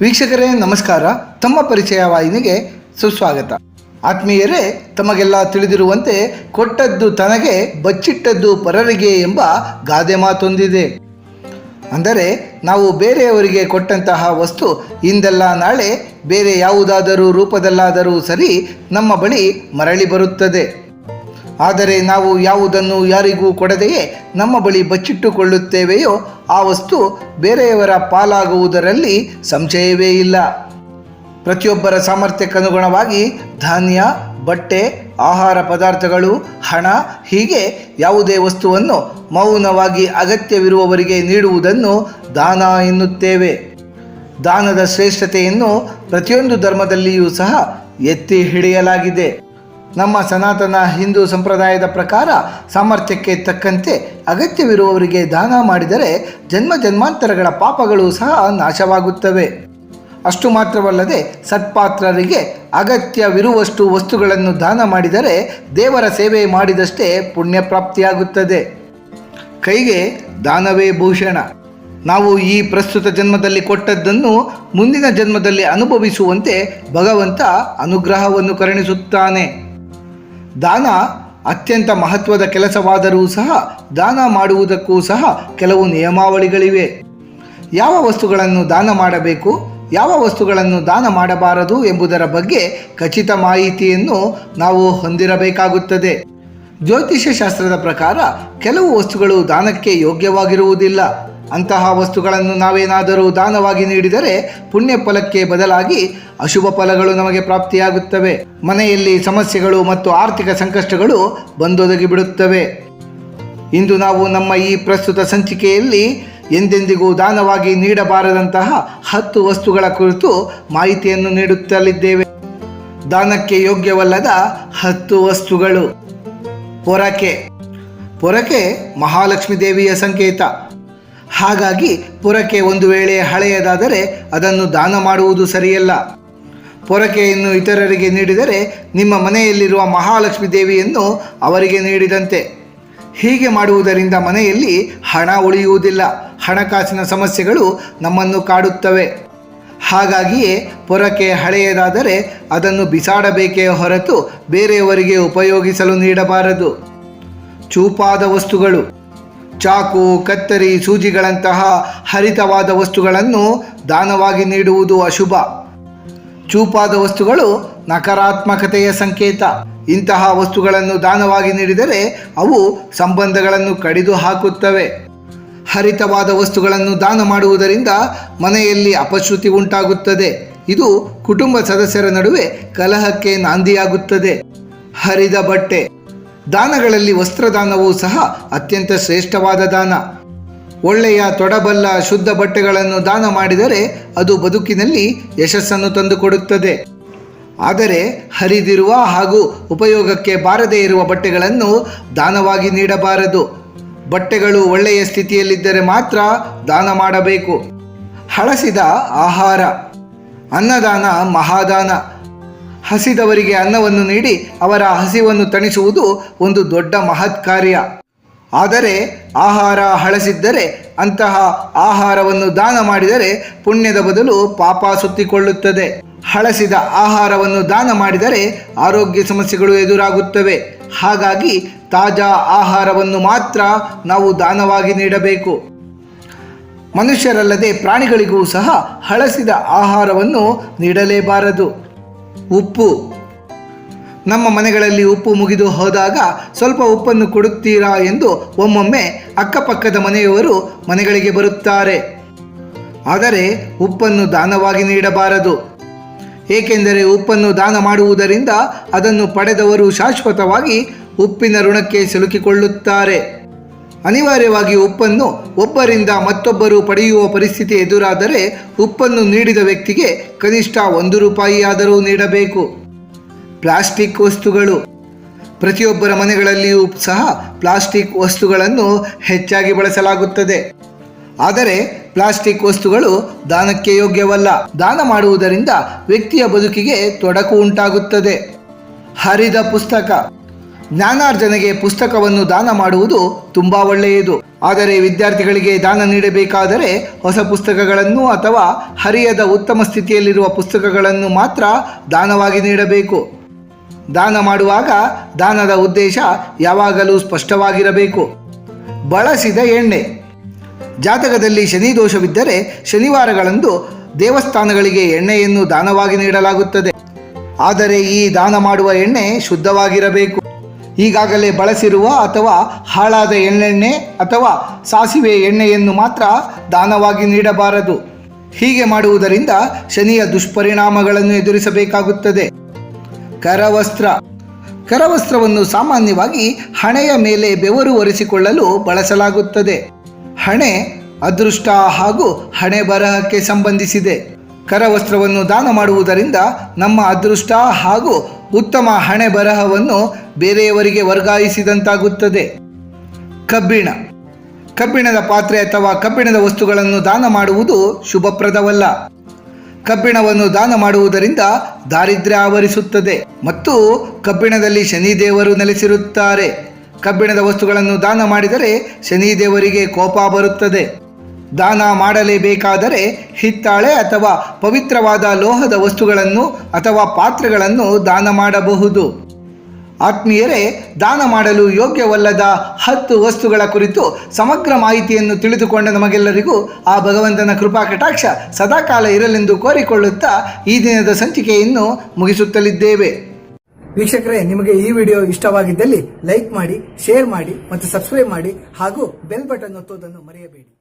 ವೀಕ್ಷಕರೇ, ನಮಸ್ಕಾರ. ತಮ್ಮ ಪರಿಚಯ ವಾಹಿನಿಗೆ ಸುಸ್ವಾಗತ. ಆತ್ಮೀಯರೇ, ತಮಗೆಲ್ಲ ತಿಳಿದಿರುವಂತೆ ಕೊಟ್ಟದ್ದು ತನಗೆ, ಬಚ್ಚಿಟ್ಟದ್ದು ಪರರಿಗೆ ಎಂಬ ಗಾದೆ ಮಾತೊಂದಿದೆ. ಅಂದರೆ, ನಾವು ಬೇರೆಯವರಿಗೆ ಕೊಟ್ಟಂತಹ ವಸ್ತು ಇಂದಲ್ಲ ನಾಳೆ ಬೇರೆ ಯಾವುದಾದರೂ ರೂಪದಲ್ಲಾದರೂ ಸರಿ ನಮ್ಮ ಬಳಿ ಮರಳಿ ಬರುತ್ತದೆ. ಆದರೆ ನಾವು ಯಾವುದನ್ನು ಯಾರಿಗೂ ಕೊಡದೆಯೇ ನಮ್ಮ ಬಳಿ ಬಚ್ಚಿಟ್ಟುಕೊಳ್ಳುತ್ತೇವೆಯೋ ಆ ವಸ್ತು ಬೇರೆಯವರ ಪಾಲಾಗುವುದರಲ್ಲಿ ಸಂಶಯವೇ ಇಲ್ಲ. ಪ್ರತಿಯೊಬ್ಬರ ಸಾಮರ್ಥ್ಯಕ್ಕನುಗುಣವಾಗಿ ಧಾನ್ಯ, ಬಟ್ಟೆ, ಆಹಾರ ಪದಾರ್ಥಗಳು, ಹಣ, ಹೀಗೆ ಯಾವುದೇ ವಸ್ತುವನ್ನು ಮೌನವಾಗಿ ಅಗತ್ಯವಿರುವವರಿಗೆ ನೀಡುವುದನ್ನು ದಾನ ಎನ್ನುತ್ತೇವೆ. ದಾನದ ಶ್ರೇಷ್ಠತೆಯನ್ನು ಪ್ರತಿಯೊಂದು ಧರ್ಮದಲ್ಲಿಯೂ ಸಹ ಎತ್ತಿ ಹಿಡಿಯಲಾಗಿದೆ. ನಮ್ಮ ಸನಾತನ ಹಿಂದೂ ಸಂಪ್ರದಾಯದ ಪ್ರಕಾರ ಸಾಮರ್ಥ್ಯಕ್ಕೆ ತಕ್ಕಂತೆ ಅಗತ್ಯವಿರುವವರಿಗೆ ದಾನ ಮಾಡಿದರೆ ಜನ್ಮ ಜನ್ಮಾಂತರಗಳ ಪಾಪಗಳು ಸಹ ನಾಶವಾಗುತ್ತವೆ. ಅಷ್ಟು ಮಾತ್ರವಲ್ಲದೆ ಸತ್ಪಾತ್ರರಿಗೆ ಅಗತ್ಯವಿರುವಷ್ಟು ವಸ್ತುಗಳನ್ನು ದಾನ ಮಾಡಿದರೆ ದೇವರ ಸೇವೆ ಮಾಡಿದಷ್ಟೇ ಪುಣ್ಯ ಪ್ರಾಪ್ತಿಯಾಗುತ್ತದೆ ಕೈಗೆ ದಾನವೇ ಭೂಷಣ. ನಾವು ಈ ಪ್ರಸ್ತುತ ಜನ್ಮದಲ್ಲಿ ಕೊಟ್ಟದ್ದನ್ನು ಮುಂದಿನ ಜನ್ಮದಲ್ಲಿ ಅನುಭವಿಸುವಂತೆ ಭಗವಂತ ಅನುಗ್ರಹವನ್ನು ಕರುಣಿಸುತ್ತಾನೆ. ದಾನ ಅತ್ಯಂತ ಮಹತ್ವದ ಕೆಲಸವಾದರೂ ಸಹ ದಾನ ಮಾಡುವುದಕ್ಕೂ ಸಹ ಕೆಲವು ನಿಯಮಾವಳಿಗಳಿವೆ. ಯಾವ ವಸ್ತುಗಳನ್ನು ದಾನ ಮಾಡಬೇಕು, ಯಾವ ವಸ್ತುಗಳನ್ನು ದಾನ ಮಾಡಬಾರದು ಎಂಬುದರ ಬಗ್ಗೆ ಖಚಿತ ಮಾಹಿತಿಯನ್ನು ನಾವು ಹೊಂದಿರಬೇಕಾಗುತ್ತದೆ. ಜ್ಯೋತಿಷ್ಯ ಶಾಸ್ತ್ರದ ಪ್ರಕಾರ ಕೆಲವು ವಸ್ತುಗಳು ದಾನಕ್ಕೆ ಯೋಗ್ಯವಾಗಿರುವುದಿಲ್ಲ. ಅಂತಹ ವಸ್ತುಗಳನ್ನು ನಾವೇನಾದರೂ ದಾನವಾಗಿ ನೀಡಿದರೆ ಪುಣ್ಯ ಫಲಕ್ಕೆ ಬದಲಾಗಿ ಅಶುಭ ಫಲಗಳು ನಮಗೆ ಪ್ರಾಪ್ತಿಯಾಗುತ್ತವೆ. ಮನೆಯಲ್ಲಿ ಸಮಸ್ಯೆಗಳು ಮತ್ತು ಆರ್ಥಿಕ ಸಂಕಷ್ಟಗಳು ಬಂದೊದಗಿ ಬಿಡುತ್ತವೆ ಇಂದು ನಾವು ನಮ್ಮ ಈ ಪ್ರಸ್ತುತ ಸಂಚಿಕೆಯಲ್ಲಿ ಎಂದೆಂದಿಗೂ ದಾನವಾಗಿ ನೀಡಬಾರದಂತಹ ಹತ್ತು ವಸ್ತುಗಳ ಕುರಿತು ಮಾಹಿತಿಯನ್ನು ನೀಡುತ್ತಲಿದ್ದೇವೆ. ದಾನಕ್ಕೆ ಯೋಗ್ಯವಲ್ಲದ ಹತ್ತು ವಸ್ತುಗಳು. ಪೊರಕೆ. ಪೊರಕೆ ಮಹಾಲಕ್ಷ್ಮೀ ದೇವಿಯ ಸಂಕೇತ. ಹಾಗಾಗಿ ಪೊರಕೆ ಒಂದು ವೇಳೆ ಹಳೆಯದಾದರೆ ಅದನ್ನು ದಾನ ಮಾಡುವುದು ಸರಿಯಲ್ಲ. ಪೊರಕೆಯನ್ನು ಇತರರಿಗೆ ನೀಡಿದರೆ ನಿಮ್ಮ ಮನೆಯಲ್ಲಿರುವ ಮಹಾಲಕ್ಷ್ಮೀ ದೇವಿಯನ್ನು ಅವರಿಗೆ ನೀಡಿದಂತೆ. ಹೀಗೆ ಮಾಡುವುದರಿಂದ ಮನೆಯಲ್ಲಿ ಹಣ ಉಳಿಯುವುದಿಲ್ಲ. ಹಣಕಾಸಿನ ಸಮಸ್ಯೆಗಳು ನಮ್ಮನ್ನು ಕಾಡುತ್ತವೆ. ಹಾಗಾಗಿಯೇ ಪೊರಕೆ ಹಳೆಯದಾದರೆ ಅದನ್ನು ಬಿಸಾಡಬೇಕೇ ಹೊರತು ಬೇರೆಯವರಿಗೆ ಉಪಯೋಗಿಸಲು ನೀಡಬಾರದು. ಚೂಪಾದ ವಸ್ತುಗಳು. ಚಾಕು, ಕತ್ತರಿ, ಸೂಜಿಗಳಂತಹ ಹರಿತವಾದ ವಸ್ತುಗಳನ್ನು ದಾನವಾಗಿ ನೀಡುವುದು ಅಶುಭ. ಚೂಪಾದ ವಸ್ತುಗಳು ನಕಾರಾತ್ಮಕತೆಯ ಸಂಕೇತ. ಇಂತಹ ವಸ್ತುಗಳನ್ನು ದಾನವಾಗಿ ನೀಡಿದರೆ ಅವು ಸಂಬಂಧಗಳನ್ನು ಕಡಿದು ಹಾಕುತ್ತವೆ. ಹರಿತವಾದ ವಸ್ತುಗಳನ್ನು ದಾನ ಮಾಡುವುದರಿಂದ ಮನೆಯಲ್ಲಿ ಅಪಶ್ರುತಿ ಉಂಟಾಗುತ್ತದೆ. ಇದು ಕುಟುಂಬ ಸದಸ್ಯರ ನಡುವೆ ಕಲಹಕ್ಕೆ ನಾಂದಿಯಾಗುತ್ತದೆ. ಹರಿದ ಬಟ್ಟೆ. ದಾನಗಳಲ್ಲಿ ವಸ್ತ್ರದಾನವೂ ಸಹ ಅತ್ಯಂತ ಶ್ರೇಷ್ಠವಾದ ದಾನ. ಒಳ್ಳೆಯ ತೊಡಬಲ್ಲ ಶುದ್ಧ ಬಟ್ಟೆಗಳನ್ನು ದಾನ ಮಾಡಿದರೆ ಅದು ಬದುಕಿನಲ್ಲಿ ಯಶಸ್ಸನ್ನು ತಂದುಕೊಡುತ್ತದೆ. ಆದರೆ ಹರಿದಿರುವ ಹಾಗೂ ಉಪಯೋಗಕ್ಕೆ ಬಾರದೇ ಇರುವ ಬಟ್ಟೆಗಳನ್ನು ದಾನವಾಗಿ ನೀಡಬಾರದು. ಬಟ್ಟೆಗಳು ಒಳ್ಳೆಯ ಸ್ಥಿತಿಯಲ್ಲಿದ್ದರೆ ಮಾತ್ರ ದಾನ ಮಾಡಬೇಕು. ಹಳಸಿದ ಆಹಾರ. ಅನ್ನದಾನ ಮಹಾದಾನ. ಹಸಿದವರಿಗೆ ಅನ್ನವನ್ನು ನೀಡಿ ಅವರ ಹಸಿವನ್ನು ತಣಿಸುವುದು ಒಂದು ದೊಡ್ಡ ಮಹತ್ ಕಾರ್ಯ. ಆದರೆ ಆಹಾರ ಹಳಸಿದ್ದರೆ ಅಂತಹ ಆಹಾರವನ್ನು ದಾನ ಮಾಡಿದರೆ ಪುಣ್ಯದ ಬದಲು ಪಾಪ ಸುತ್ತಿಕೊಳ್ಳುತ್ತದೆ. ಹಳಸಿದ ಆಹಾರವನ್ನು ದಾನ ಮಾಡಿದರೆ ಆರೋಗ್ಯ ಸಮಸ್ಯೆಗಳು ಎದುರಾಗುತ್ತವೆ. ಹಾಗಾಗಿ ತಾಜಾ ಆಹಾರವನ್ನು ಮಾತ್ರ ನಾವು ದಾನವಾಗಿ ನೀಡಬೇಕು. ಮನುಷ್ಯರಲ್ಲದೆ ಪ್ರಾಣಿಗಳಿಗೂ ಸಹ ಹಳಸಿದ ಆಹಾರವನ್ನು ನೀಡಲೇಬಾರದು. ಉಪ್ಪು. ನಮ್ಮ ಮನೆಗಳಲ್ಲಿ ಉಪ್ಪು ಮುಗಿದು ಹೋದಾಗ ಸ್ವಲ್ಪ ಉಪ್ಪನ್ನು ಕೊಡುತ್ತೀರಾ ಎಂದು ಒಮ್ಮೊಮ್ಮೆ ಅಕ್ಕಪಕ್ಕದ ಮನೆಯವರು ಮನೆಗಳಿಗೆ ಬರುತ್ತಾರೆ. ಆದರೆ ಉಪ್ಪನ್ನು ದಾನವಾಗಿ ನೀಡಬಾರದು. ಏಕೆಂದರೆ ಉಪ್ಪನ್ನು ದಾನ ಮಾಡುವುದರಿಂದ ಅದನ್ನು ಪಡೆದವರು ಶಾಶ್ವತವಾಗಿ ಉಪ್ಪಿನ ಋಣಕ್ಕೆ ಸಿಲುಕಿಕೊಳ್ಳುತ್ತಾರೆ. ಅನಿವಾರ್ಯವಾಗಿ ಉಪ್ಪನ್ನು ಒಬ್ಬರಿಂದ ಮತ್ತೊಬ್ಬರು ಪಡೆಯುವ ಪರಿಸ್ಥಿತಿ ಎದುರಾದರೆ ಉಪ್ಪನ್ನು ನೀಡಿದ ವ್ಯಕ್ತಿಗೆ ಕನಿಷ್ಠ ಒಂದು ರೂಪಾಯಿಯಾದರೂ ನೀಡಬೇಕು. ಪ್ಲಾಸ್ಟಿಕ್ ವಸ್ತುಗಳು. ಪ್ರತಿಯೊಬ್ಬರ ಮನೆಗಳಲ್ಲಿಯೂ ಸಹ ಪ್ಲಾಸ್ಟಿಕ್ ವಸ್ತುಗಳನ್ನು ಹೆಚ್ಚಾಗಿ ಬಳಸಲಾಗುತ್ತದೆ. ಆದರೆ ಪ್ಲಾಸ್ಟಿಕ್ ವಸ್ತುಗಳು ದಾನಕ್ಕೆ ಯೋಗ್ಯವಲ್ಲ. ದಾನ ಮಾಡುವುದರಿಂದ ವ್ಯಕ್ತಿಯ ಬದುಕಿಗೆ ತೊಡಕು ಉಂಟಾಗುತ್ತದೆ. ಹರಿದ ಪುಸ್ತಕ. ಜ್ಞಾನಾರ್ಜನೆಗೆ ಪುಸ್ತಕವನ್ನು ದಾನ ಮಾಡುವುದು ತುಂಬ ಒಳ್ಳೆಯದು. ಆದರೆ ವಿದ್ಯಾರ್ಥಿಗಳಿಗೆ ದಾನ ನೀಡಬೇಕಾದರೆ ಹೊಸ ಪುಸ್ತಕಗಳನ್ನು ಅಥವಾ ಹರಿಯದ ಉತ್ತಮ ಸ್ಥಿತಿಯಲ್ಲಿರುವ ಪುಸ್ತಕಗಳನ್ನು ಮಾತ್ರ ದಾನವಾಗಿ ನೀಡಬೇಕು. ದಾನ ಮಾಡುವಾಗ ದಾನದ ಉದ್ದೇಶ ಯಾವಾಗಲೂ ಸ್ಪಷ್ಟವಾಗಿರಬೇಕು. ಬಳಸಿದ ಎಣ್ಣೆ. ಜಾತಕದಲ್ಲಿ ಶನಿ ದೋಷವಿದ್ದರೆ ಶನಿವಾರಗಳಂದು ದೇವಸ್ಥಾನಗಳಿಗೆ ಎಣ್ಣೆಯನ್ನು ದಾನವಾಗಿ ನೀಡಲಾಗುತ್ತದೆ. ಆದರೆ ಈ ದಾನ ಮಾಡುವ ಎಣ್ಣೆ ಶುದ್ಧವಾಗಿರಬೇಕು. ಈಗಾಗಲೇ ಬಳಸಿರುವ ಅಥವಾ ಹಾಳಾದ ಎಣ್ಣೆಣ್ಣೆ ಅಥವಾ ಸಾಸಿವೆ ಎಣ್ಣೆಯನ್ನು ಮಾತ್ರ ದಾನವಾಗಿ ನೀಡಬಾರದು. ಹೀಗೆ ಮಾಡುವುದರಿಂದ ಶನಿಯ ದುಷ್ಪರಿಣಾಮಗಳನ್ನು ಎದುರಿಸಬೇಕಾಗುತ್ತದೆ. ಕರವಸ್ತ್ರ. ಕರವಸ್ತ್ರವನ್ನು ಸಾಮಾನ್ಯವಾಗಿ ಹಣೆಯ ಮೇಲೆ ಬೆವರು ಒರೆಸಿಕೊಳ್ಳಲು ಬಳಸಲಾಗುತ್ತದೆ. ಹಣೆ ಅದೃಷ್ಟ ಹಾಗೂ ಹಣೆ ಬರಹಕ್ಕೆ ಸಂಬಂಧಿಸಿದೆ. ಕರವಸ್ತ್ರವನ್ನು ದಾನ ಮಾಡುವುದರಿಂದ ನಮ್ಮ ಅದೃಷ್ಟ ಹಾಗೂ ಉತ್ತಮ ಹಣೆ ಬರಹವನ್ನು ಬೇರೆಯವರಿಗೆ ವರ್ಗಾಯಿಸಿದಂತಾಗುತ್ತದೆ. ಕಬ್ಬಿಣ. ಕಬ್ಬಿಣದ ಪಾತ್ರೆ ಅಥವಾ ಕಬ್ಬಿಣದ ವಸ್ತುಗಳನ್ನು ದಾನ ಮಾಡುವುದು ಶುಭಪ್ರದವಲ್ಲ. ಕಬ್ಬಿಣವನ್ನು ದಾನ ಮಾಡುವುದರಿಂದ ದಾರಿದ್ರ್ಯ ಆವರಿಸುತ್ತದೆ ಮತ್ತು ಕಬ್ಬಿಣದಲ್ಲಿ ಶನಿದೇವರು ನೆಲೆಸಿರುತ್ತಾರೆ. ಕಬ್ಬಿಣದ ವಸ್ತುಗಳನ್ನು ದಾನ ಮಾಡಿದರೆ ಶನಿದೇವರಿಗೆ ಕೋಪ ಬರುತ್ತದೆ. ದಾನ ಮಾಡಲೇಬೇಕಾದರೆ ಹಿತ್ತಾಳೆ ಅಥವಾ ಪವಿತ್ರವಾದ ಲೋಹದ ವಸ್ತುಗಳನ್ನು ಅಥವಾ ಪಾತ್ರೆಗಳನ್ನು ದಾನ ಮಾಡಬಹುದು. ಆತ್ಮೀಯರೇ, ದಾನ ಮಾಡಲು ಯೋಗ್ಯವಲ್ಲದ ಹತ್ತು ವಸ್ತುಗಳ ಕುರಿತು ಸಮಗ್ರ ಮಾಹಿತಿಯನ್ನು ತಿಳಿದುಕೊಂಡ ನಮಗೆಲ್ಲರಿಗೂ ಆ ಭಗವಂತನ ಕೃಪಾ ಕಟಾಕ್ಷ ಸದಾಕಾಲ ಇರಲೆಂದು ಕೋರಿಕೊಳ್ಳುತ್ತಾ ಈ ದಿನದ ಸಂಚಿಕೆಯನ್ನು ಮುಗಿಸುತ್ತಲಿದ್ದೇವೆ. ವೀಕ್ಷಕರೇ, ನಿಮಗೆ ಈ ವಿಡಿಯೋ ಇಷ್ಟವಾಗಿದ್ದಲ್ಲಿ ಲೈಕ್ ಮಾಡಿ, ಶೇರ್ ಮಾಡಿ ಮತ್ತು ಸಬ್ಸ್ಕ್ರೈಬ್ ಮಾಡಿ ಹಾಗೂ ಬೆಲ್ ಬಟನ್ ಒತ್ತುವುದನ್ನು ಮರೆಯಬೇಡಿ.